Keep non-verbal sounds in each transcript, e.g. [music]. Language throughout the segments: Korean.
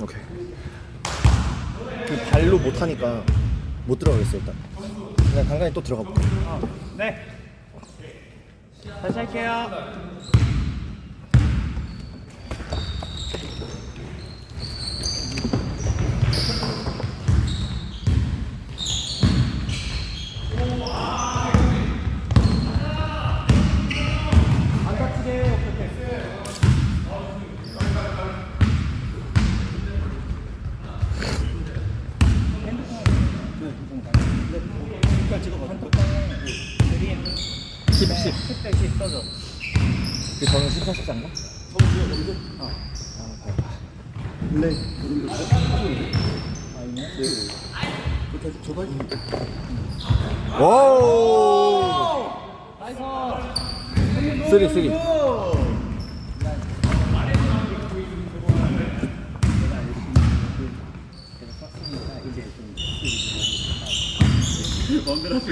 오케이. 그 발로 못 하니까 못 들어가겠어 일단. 그냥 간간히 또 들어가 볼게. 네. 다시 할게요. 10, 10. 10대 10 써줘. 그 저는 14, 14인가? 원래 우리 저 저도 할 오! 나이스. 쓰리, 쓰리. 원그라스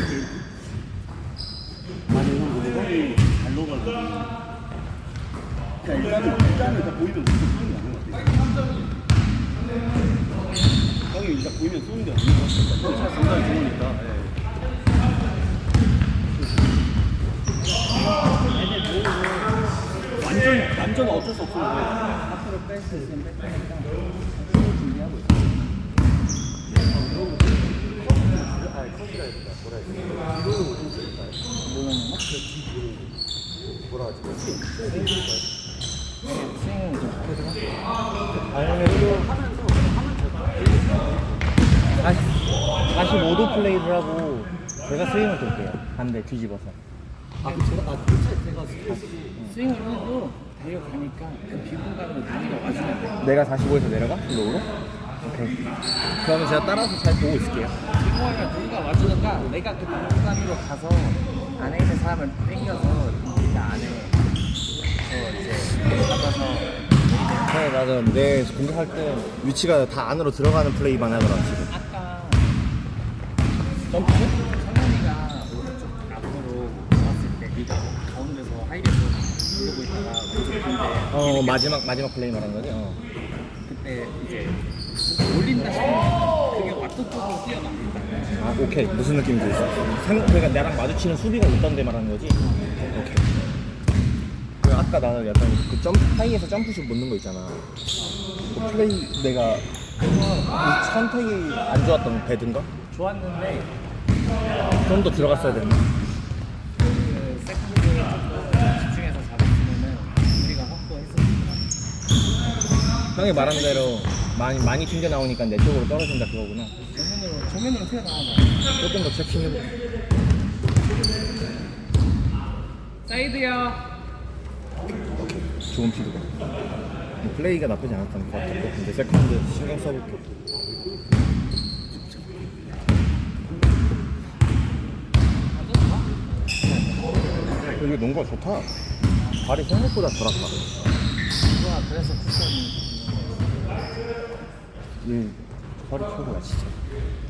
아니 형 근데 형이 그냥 일단은 일단 보이면 쏘는 게 아닌 것 같아 형이 잘 상당히 좋으니까 예. 완전 완전 어쩔 수 없어 앞으로 뺄수 있으면 스윙 준비하고 있어. 스윙은 좀 아니면 45도 플레이를 하고 제가 스윙을 돌게요. 반대 뒤집어서. 아 제가 아 제가 스윙을 해도 달려가니까 그 비공간으로 누리가 와주면 돼. 내가 45에서 내려가? 로우로? 오케이. 그러면 제가 따라서 잘 보고 있을게요. 비공간이랑 누리가 와주니까 내가 그 비공간으로 가서 안에 있는 사람을 당겨서 네가 안에 서 이제 잡아서 네, 맞아. 내 공격할 때 위치가 다 안으로 들어가는 플레이만 하더라, 지금. 점프? 성현이가 오른쪽 앞으로 나왔을 때 네가 가운데서 하이레스 누르고 있다가 왼쪽 핀데 어, 마지막, 마지막 플레이 말한 거지? 어. 그때 이제 올린다 싶으면 그게 쪽으로 뛰어갑니다. 아, 오케이. 무슨 느낌인지. 생, 그러니까 나랑 마주치는 수비가 있던데 말하는 거지? 오케이. 그 아까 나는 약간 그 점프, 하이에서 점프슛 넣는 거 있잖아. 그 플레이 내가 이 선택이 안 좋았던 배든가? 좋았는데 좀 더 들어갔어야 됐나? 그 세컨드 조금 집중해서 잡았으면은 우리가 확보했었습니다. 형이 말한 대로 많이, 많이 튕겨 나오니까 내 쪽으로 떨어진다 그거구나. 정면으로 정면으로 튀어나와봐. 조금 더 체킹해볼게. 사이드야. 좋은 피드가. 뭐 플레이가 나쁘지 않았던 것 같고 근데 세컨드 신경 써볼게. 이거 농구가 좋다. 발이 생각보다 덜 아파. 누가 그래서 쿠션이 이 허리 최고야 진짜.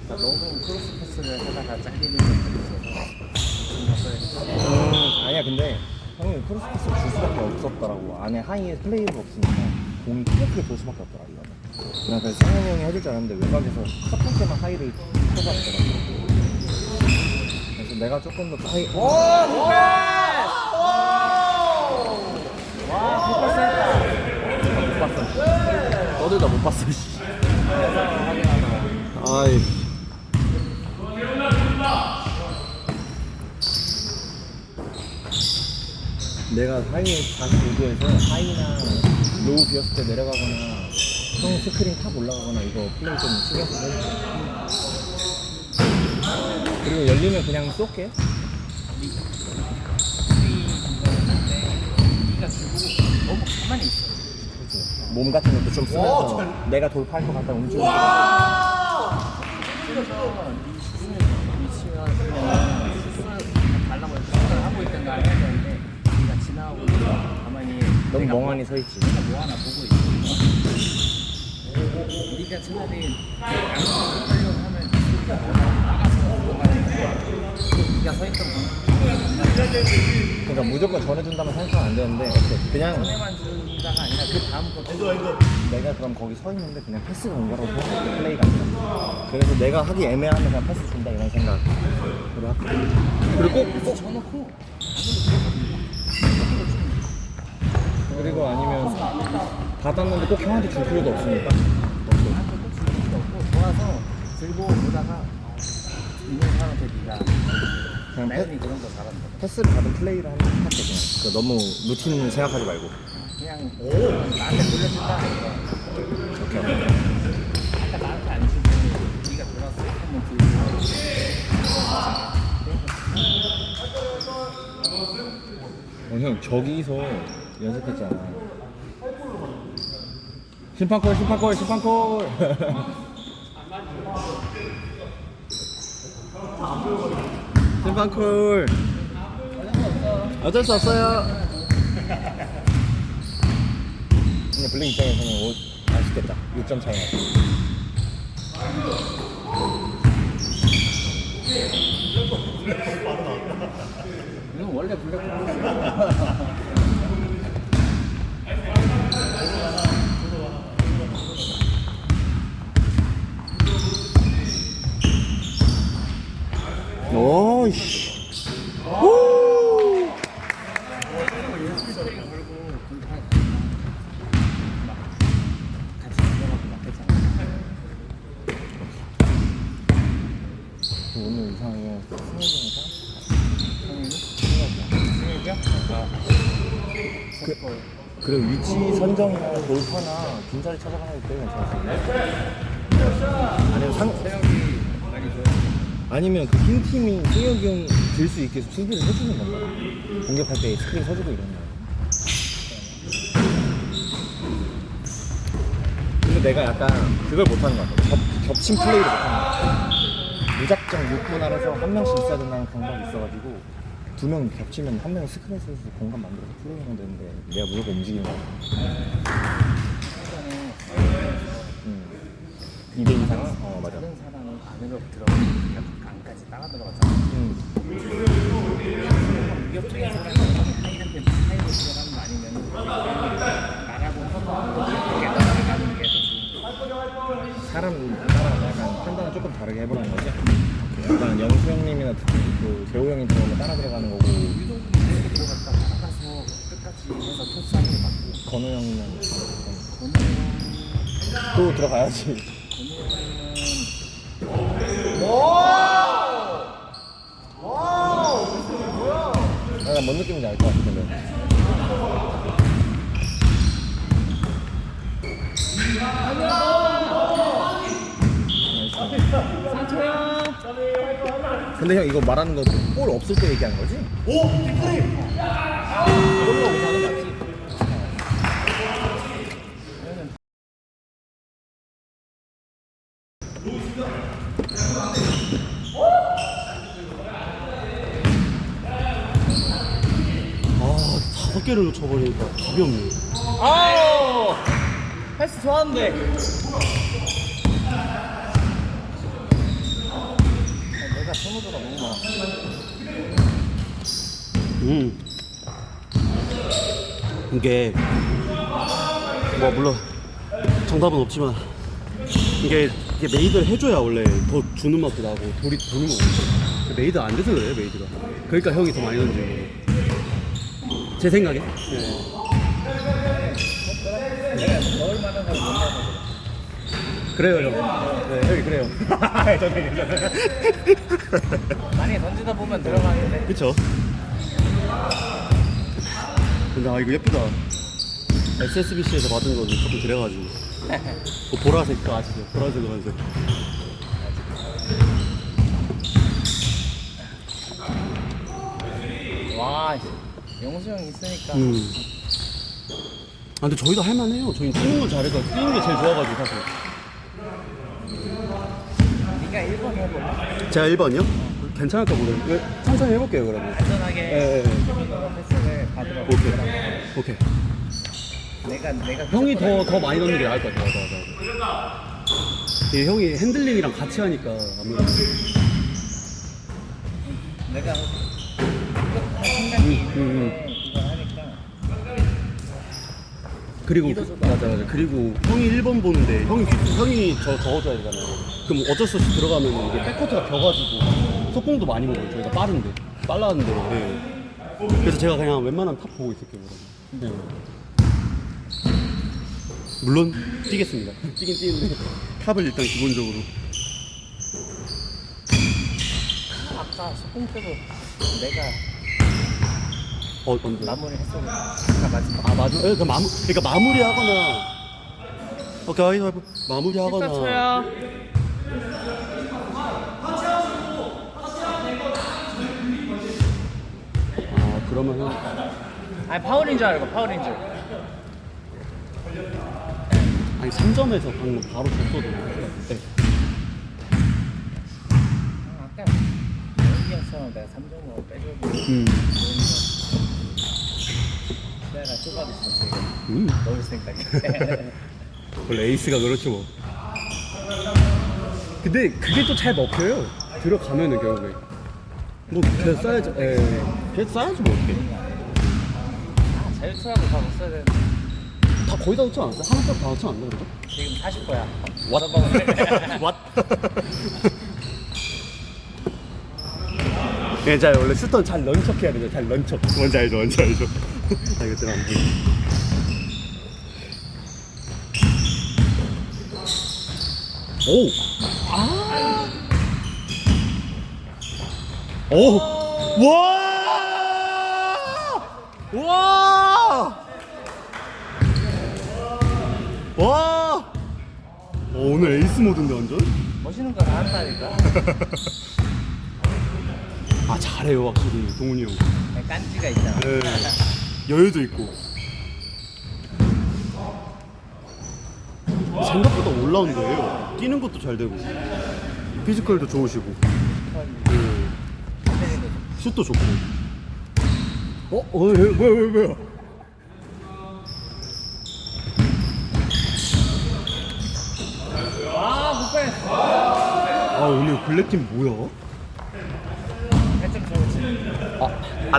그러니까 너무 크로스 패스를 하다가 잘리는 것들이 있어서 음, 아니야 근데 형이 크로스피스 줄 수밖에 없었더라고. 안에 하이에 플레이가 없으니까 공이 크게 돌 수밖에 없더라 이거는. 나 그래서 상현이 형이 해줄 줄 알았는데 외곽에서 첫 번째만 하이를 쳐봤더라고. 그래서 내가 조금 더 하이. 오! 와, 못 봤어. 못 봤어. 떠들다 못 봤어. 씨. 아이. 내가 하이 45도에서 하이나 로우 비었을 때 내려가거나 형 스크린 탑 올라가거나 이거 플레이 좀 써서 해줄게. 그리고 열리면 그냥 쏠게. 네가 주고 너무 가만히 있어. 몸 같은 것도 좀 쓰면서 내가 돌파할 것 같다 가만히 너무 멍하니 뭐- 서 있지. 뭐 하나 보고 있어. 네가 차라리 양쪽 하려고 하면 네가 서 있던 공 그러니까 무조건 전해준다면 생각하면 안 되는데 그냥 전에만 준다가 아니라 그 다음 거 내가 그럼 거기 서 있는데 그냥 패스가 온 거라고 생각해 플레이가 아니라. 그래서 내가 하기 애매하면 그냥 패스 준다 이런 생각으로 할게 그리고 꼭, 줘놓고. 그리고 아니면 받았는데 꼭 형한테 줄 필요도 없으니까. 것도 없고 돌아서 들고 보다가 있는 사람한테 네가 그냥 패, 나연이 그런 거 잘한다. 패스를 받은 플레이를 하면 할게 그냥 그 너무 루틴 생각하지 말고. 그냥 나한테 돌려준다. 오케이. 오케이 아까 나한테 안 주고 네가 돌아서 한번 들고 어, 형 저기서 연습했잖아. 심판콜 심판콜 심판콜 [laughs] 심판콜. 어쩔 수 없어요. 근데 블링 입장에서는 오, 아쉽겠다. 6점 차이. 이건 원래 블랙 [laughs] 막 했잖아 오늘 이상하게 그, 그리고 위치 선정이나 돌파나 빈자리 찾아가는 수있 아니면 그 흰 팀이 승혁이 형 들 수 있게 수비를 해주는 건가? 공격할 때 스크린 서주고 이런 거. 근데 내가 약간 그걸 못하는 것 같아. 겹, 겹친 플레이를 못하는 것 같아. 무작정 6분 안에서 한 명씩 있어야 된다는 감각이 있어가지고 두 명 겹치면 한 명이 스크린에서 공간 만들어서 플레이하면 되는데 내가 무조건 움직이는 거야. 음. 2대 이상? 어 맞아. 다른 사람은 안으로 들어가니 따라 들어갔잖아 음. 위협적인 사람이 하이한테 하이로 들어가는 거 아니면 나라고 하고 이렇게 나가는 게더 좋은 거 사람 따라 약간 판단을 조금 다르게 해보라는 거지. 약간 영수 형님이나 특히 그 재호 형이 들어오면 따라 들어가는 거고. 이렇게 들어갔다 나가서 끝까지 해서 게 건우 건우는 또 들어가야지. 약간 뭔 느낌인지 알 것 같은데. 근데 형 이거 말하는 거볼 없을 때 얘기한 거지? 아 다섯 개를 놓쳐버리니까 답이 없네. 아우 패스 좋았는데 내가 선호도가 너무 많아 음. 이게 뭐 물론 정답은 없지만 이게 이게 메이드를 해줘야 원래 더 주는 맛도 나고 돌이 도는 거거든. 메이드 안 돼서 그래 메이드가. 그러니까 형이 더 많이 던지는 거고. 제 생각에. 넣어서 그래요 형. 네 형이 그래요. [laughs] [laughs] 많이 던지다 보면 들어가는데 그쵸? 근데 아 이거 예쁘다. SSBC에서 받은 거 조금 그래가지고. 그 보라색 거 아시죠? 보라색 거 아시죠? 와 영수 형 있으니까 음. 아 근데 저희도 할만해요. 저희 뛰는 건 잘해서 뛰는 게 제일 좋아가지고 사실. 네가 1번 해볼래? 제가 1번이요? 괜찮을까 모르겠는데 천천히 해볼게요 그러면. 안전하게 예, 예. 너가 패스를 받으러 오케이. 오케이. 내가 내가 형이 더 더 많이 넣는 게 나을 것 같아요. 맞아 맞아. 이게 형이 핸들링이랑 같이 하니까 아무래도. 내가 생각이 있는데 음, 이걸 하니까 그리고 믿어줘도 맞아 맞아 그리고 형이 1번 보는데 형이 형이 저 적어줘야 되잖아요 그럼 어쩔 수 없이 들어가면 이게 백코트가 벼가지고 속공도 많이 먹어요 저희가 빠른데 빨랐는데 네. 그래서 제가 그냥 웬만하면 탑 보고 있을게요 그러면. 네. 물론 뛰겠습니다. 뛰긴 뛰는데 탑을 일단 기본적으로. 아까 소공 때도 내가 어 언제? 마무리 했었는데. 아까 마지막 아 맞아 그러니까 마무 그러니까 마무리하거나. 오케이 하이파이브 마무리하거나. 14초야 아 그러면 형 아니 파워인 줄 알고 파워인 줄. 아니 3점에서 방금 바로 줬어도 네. 아까 연기 형처럼 내가 3점으로 빼줘도 음. 내가 좁아졌어 지금 음. 넣을 생각이 [laughs] 원래 에이스가 그렇죠 뭐. 근데 그게 또 잘 먹혀요. 들어가면은 결국에. 뭐 계속 쌓야죠. 예 계속 쌓야죠 뭐 어떻게. 아, 자유투라도 다 넣었어야 되는데 다 거의 다 넣지 않았어요? 하나씩 다 넣지 않나 그죠? 지금 40거야 왓? 왓? 예, 잘 원래 슈터는 잘 런척 해야 되죠. 잘 런척. 뭔지 알죠, 뭔지 알죠. 아, 이거 들어 안 보이. 오, 아, 오, 와, 와, 와. 어, 오늘 에이스 모드인데 완전? 멋있는 거다 한다니까 아 잘해요 확실히 동훈이 형. 그냥 깐지가 있잖아 네. 여유도 있고. 생각보다 올라운드예요. 뛰는 것도 잘 되고, 피지컬도 좋으시고, 네. 슛도 좋고. 어? 어? 뭐야 뭐야 뭐야? 아못 빼 아 오늘 블랙팀 뭐야? 8점 쳐보지 아, 아.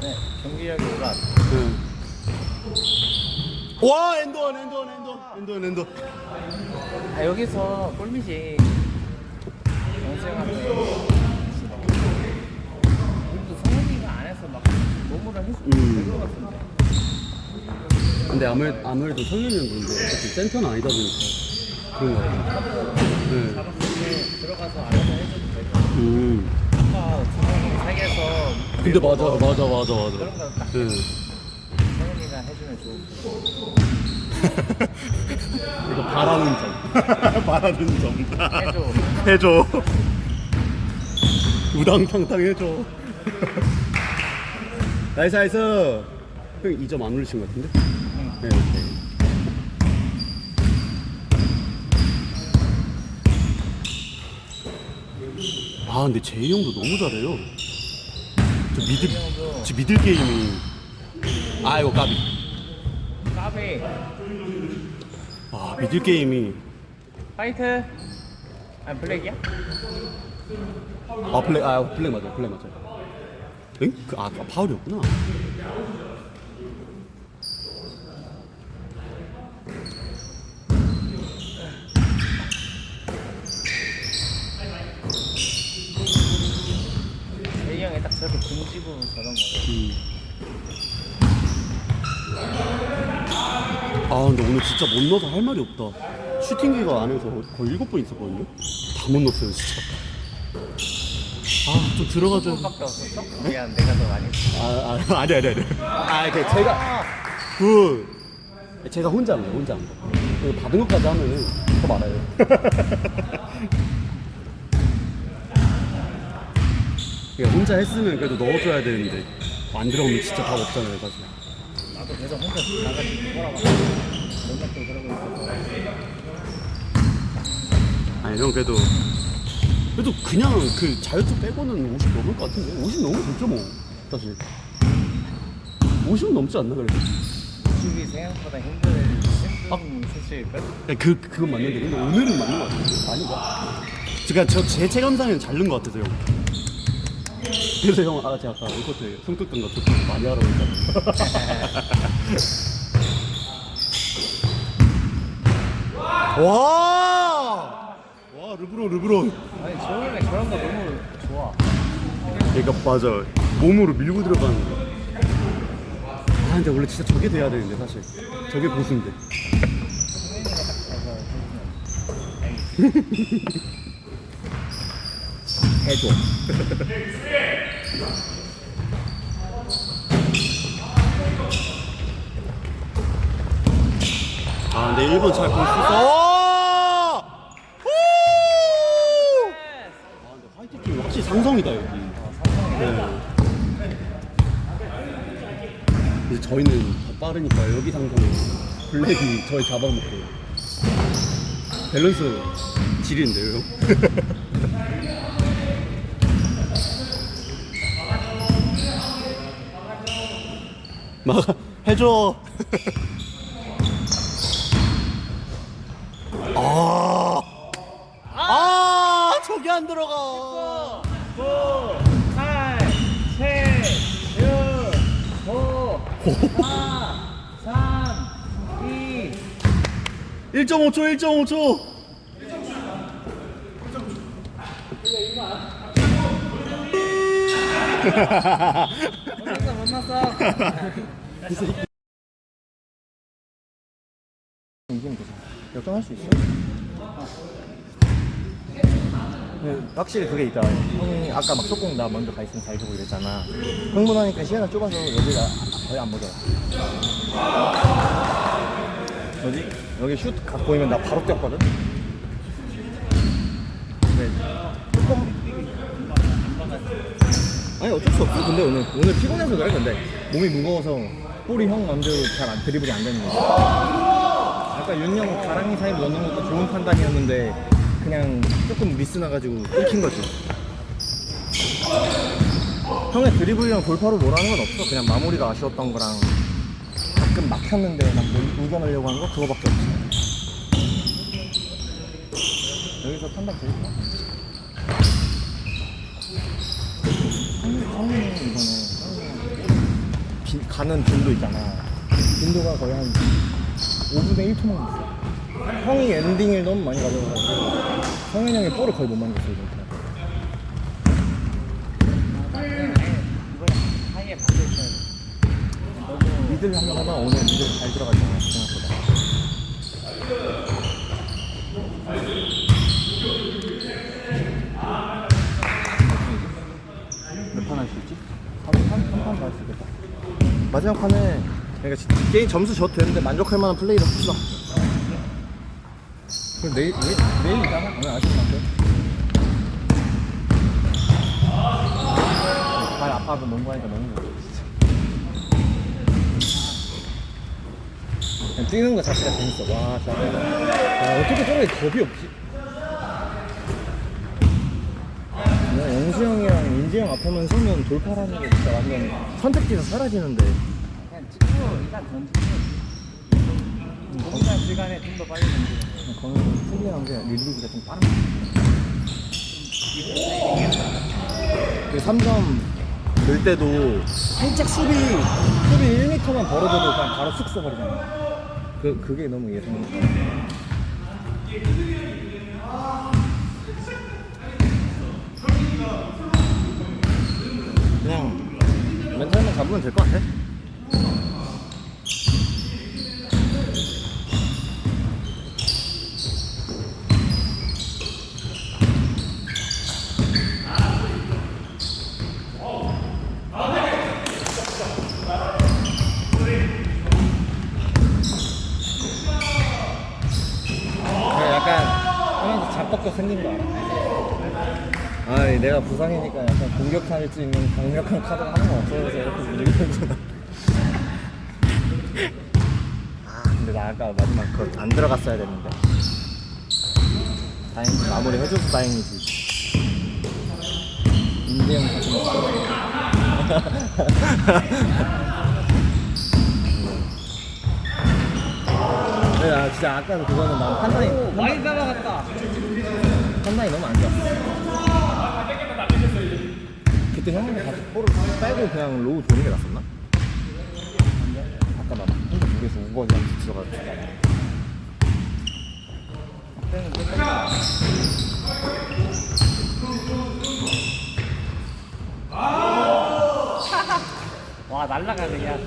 네 경기력이 올라왔어 네. 와 엔드원 엔드원 엔드원 엔드원 엔드원. 아 여기서 골밑이 정수형한테 우리도 성현이가 안 해서 막 몸으로 해서 음. 근데 아무래도, 아무래도 성현이 형 그런데 어차피 센터는 아니다 보니까 그런 거 같아요. 네. 잡았을 때 들어가서 알아서 해줘도 되고 음. 아까 두명이 사기에서 근데 맞아, 맞아, 맞아, 그런 맞아. 거딱 네. 성현이가 해주면 좋고 [laughs] 이거 바라는 점. [laughs] 바라는 점. 해줘 [laughs] 해줘. 우당탕탕 해줘. 나이스, 나이스. 형 2점 안 올리신 것 같은데? 네, 오케이. 아, 근데 제이 형도 너무 잘해요. 저 미들, 저 미들 게임이. 아이고, 까비. 까비 아, 미들 게임이. 파이트 아 블랙이야? 아 블랙 아 블랙 맞아 블랙 맞아. 응? 그, 아, 아 파울이었구나. 제이 형이 음. 아 근데 오늘 진짜 못 넣어서 할 말이 없다. 슈팅기가 안에서 거의 일곱 번 있었거든요. 다 못 넣었어요 진짜. 아 좀 들어가죠. 밖에 없었어? 미안 내가 더 많이 했어 아, 아 아니 아니 아니. 아 그 제가 그 제가 혼자 한 거예요 혼자 한 거. 그 받은 것까지 하면은 더 많아요. [laughs] 그러니까 혼자 했으면 그래도 넣어줘야 되는데 안 들어오면 진짜 답 없잖아요 사실. 나도 계속 혼자 나가지고 뭐라고 연락도 그러고 있어서 아니 형 그래도 그래도 그냥 그 자유투 빼고는 50 넘을 것 같은데 50 넘으면 뭐 사실 50은 넘지 않나 그래도 수비 생각보다 힘들 힘들 형 사실 그 그건 맞는데 근데 오늘은 맞는 것 같아요. 아닌가? 제가 저제 체감상에는 잘 넣은 것 같아서 형. 그래서 형 아까 제가 아까 이코트 손끝 끈거 좋다고 많이 하라고 했잖아. 와! 와 르브론 르브론. 아니 재훈이가 저런 거 너무 좋아. 그러니까 맞아 몸으로 밀고 들어가는 거. 아 근데 원래 진짜 저게 돼야 되는데 사실 저게 보수인데. [laughs] 해줘. [laughs] 아 근데 일본 잘 볼수 있어. 후! 아 근데 화이트 팀 확실히 상성이다 여기. 네. 이제 저희는 더 빠르니까 여기 상성은 블랙이 저희 잡아먹고 밸런스 지리는데요 [laughs] 막 해줘. 아, 아, 저기 안 들어가. 9, 8, 7, 6, 5, 4, 3, 2. 1.5초, 1.5초. 못 났어, 못 났어. 이기면 되잖아. 역전할 수 있어. 그, 확실히 그게 있다. 형이 아까 막 속공 나 먼저 가 있으면 잘 주고 이랬잖아. 흥분하니까 시간을 좁아서 여기가 거의 안 보더라. 뭐지? 여기 슛 갖고 보이면 나 바로 뛰었거든? 근데 조금 아니 어쩔 수 없어. 근데 오늘 오늘 피곤해서 그래. 근데 몸이 무거워서 볼이 형 맘대로 잘 안 드리블이 안 되는 거야. 아까 윤영 가랑이 사이로 넣는 것도 좋은 판단이었는데 그냥 조금 미스 나가지고 끊긴 거지. 형의 드리블이랑 돌파로 뭐라는 건 없어. 그냥 마무리가 아쉬웠던 거랑 가끔 막혔는데 막뭐 우겨내려고 하는 거 그거밖에 없어. 여기서 판단 제일 좋아. 이번에 성민이 빈- 가는 빈도 있잖아. 빈도가 거의 한 5분의 1초만 있어. 형이 엔딩을 너무 많이 가져가가지고 성현 형이 볼을 거의 못 만졌어 이번 돼. 미들 한번 하다 오늘 미들 잘 들어갔잖아 생각보다. 몇 판 할 수 있지? 3판? 3판 더 할 수 있겠다. 마지막 판에 그러니까 지- 게임 점수 져도 되는데 만족할 만한 플레이를 합시다. 그럼 내일, 내일, 내일 이따가? 오늘 아시는 만큼? 발 아파도 농구하니까 너무 좋아 그냥 뛰는 거 자체가 재밌어. 와, 진짜. 아, 어떻게 저렇게 겁이 없지? 그냥 영수 형이랑 인지 형 앞에만 서면 돌파라는 게 진짜 완전 선택지에서 사라지는데. 그냥 찍고 일단 던지고. 공간 시간에 좀 더 빨리 던지는 거. 거는 특이한 게 릴리즈가 좀 빠른. 그 3점 넣을 때도 살짝 수비, 수비 1m만 벌어져도 그냥 바로 쑥 써버리잖아. 그, 그게 너무 예상이 돼. 그냥 멘탈만 잡으면 될 것 같아. 그냥 약간 하면서 잡벅적 생긴 거 알아? 아 내가 부상이니까 약간 공격할 수 있는 강력한 카드가 하나가 없어져서 이렇게 밀리는구나 아 근데 나 아까 마지막 그거 안 들어갔어야 됐는데 다행히 마무리 해줘서 다행이지 거 근데 나 진짜 아까도 그거는 난 판단이 오, 많이 따라갔다. 판단이 너무 안 좋았어. 그때 형이 다시 볼을 빼고 그냥 로우 도는 게 낫었나? 아까 나 혼자 무게에서 우거지 한테 들어가지고 그때는. 와 날라가 그냥.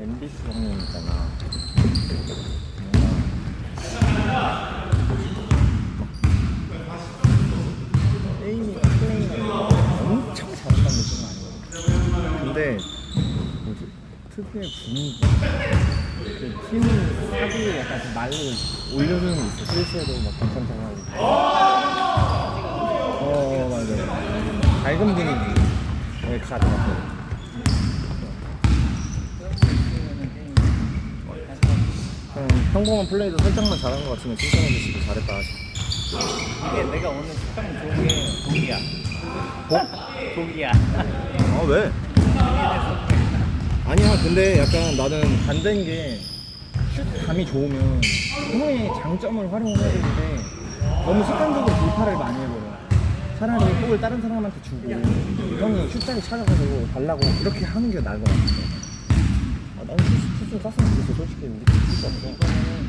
MBC 형님 있잖아. 게임이나 플레이나 엄청 잘한다는 느낌은 아니거든. 근데 뭐지? 특유의 분위기, 그 팀 사기에 약간 그 말로 올려주는 게 있어. 실수해도 막 괜찮다고 하고. 어, 어 맞아. 밝은 분위기. 가 들어갔어. 그냥 평범한 플레이도 살짝만 잘한 것 같으면 칭찬해 주시고 잘했다 하시. 이게 내가 오늘 식당 좋은 게 독이야. 어? 독이야. 아 왜? 아니야 근데 약간 나는 반대인 게슛 감이 좋으면 형의 장점을 활용을 해야 되는데 너무 습관적으로 돌파를 많이 해버려 차라리 볼을 다른 사람한테 주고 형이 슛자리 찾아가지고 달라고 이렇게 하는 게 나을 것 같아 아, 나는 슛, 슛좀 쐈으면 좋겠어 솔직히. 우리 팀수 없어 이거는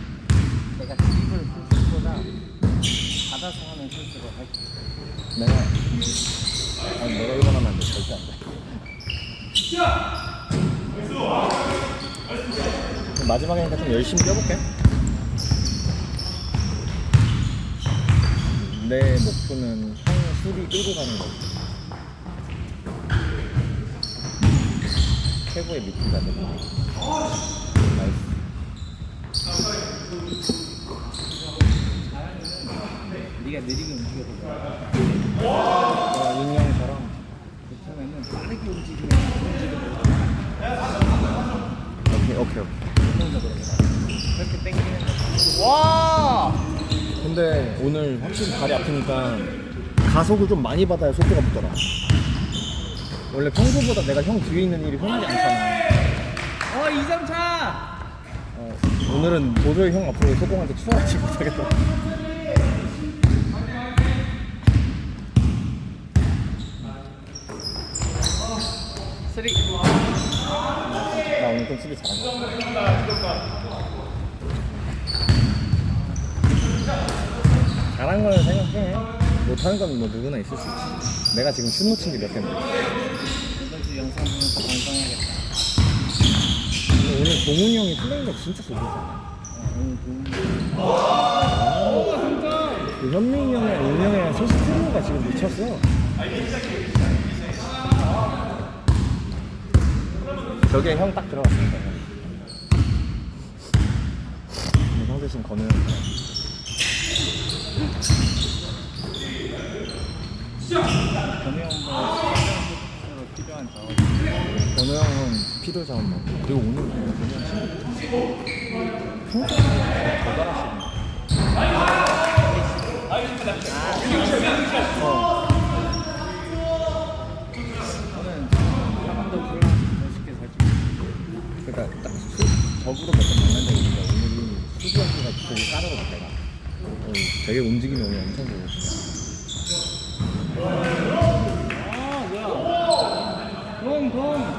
내가 드립을 풀보다 받아서 하는 실수를 할게. 내가 아니 내가 이거 하면 안 돼. 절대 안돼. 마지막이니까 좀 열심히 뛰어볼게. 내 목표는 형 술이 끌고 가는 거 최고의 미끼가 되고 나이스 네가 느리게 움직여보자. 야, 윤이 형처럼 그렇다면은 빠르게 움직이면 오케이 오케이 오케이 그렇게 땡기는 거. 와! 근데 오늘 확실히 발이 아프니까 가속을 좀 많이 받아야 속도가 붙더라. 원래 평소보다 내가 형 뒤에 있는 일이 흔하지 않잖아. 어, 2점 차! 어, 오늘은 도저히 형 앞으로 소공한테 추월하지 못하겠다. 쓰리. 나 오늘 좀 수비 잘한 것 같아. 잘한 거는 생각해. 못하는 건 뭐 누구나 있을 수 있지. 내가 지금 슛 놓친 게몇 개인데. 오늘 동훈이 형이 플레이가 진짜 좋은 아, 그 현민이 형이랑 형이랑 셋이 트리오가 지금 미쳤어. 저기에 형 딱 들어갔습니다. 근데 형 대신 건우 형. 전혜원과 실전으로 필요한 자원. 건우 형은 필요 자원만. 그리고 오늘 건우 형 친구 평소에 더 잘하시네. 어. 저는 한번더 불러 멋있게 살짝. 그러니까 딱 수, 적으로 몇번 만난 적이 있는데 오늘이 수비한테가 되게 내가 어, 되게 움직임이 오늘 엄청 아, 뭐야. 동, 동.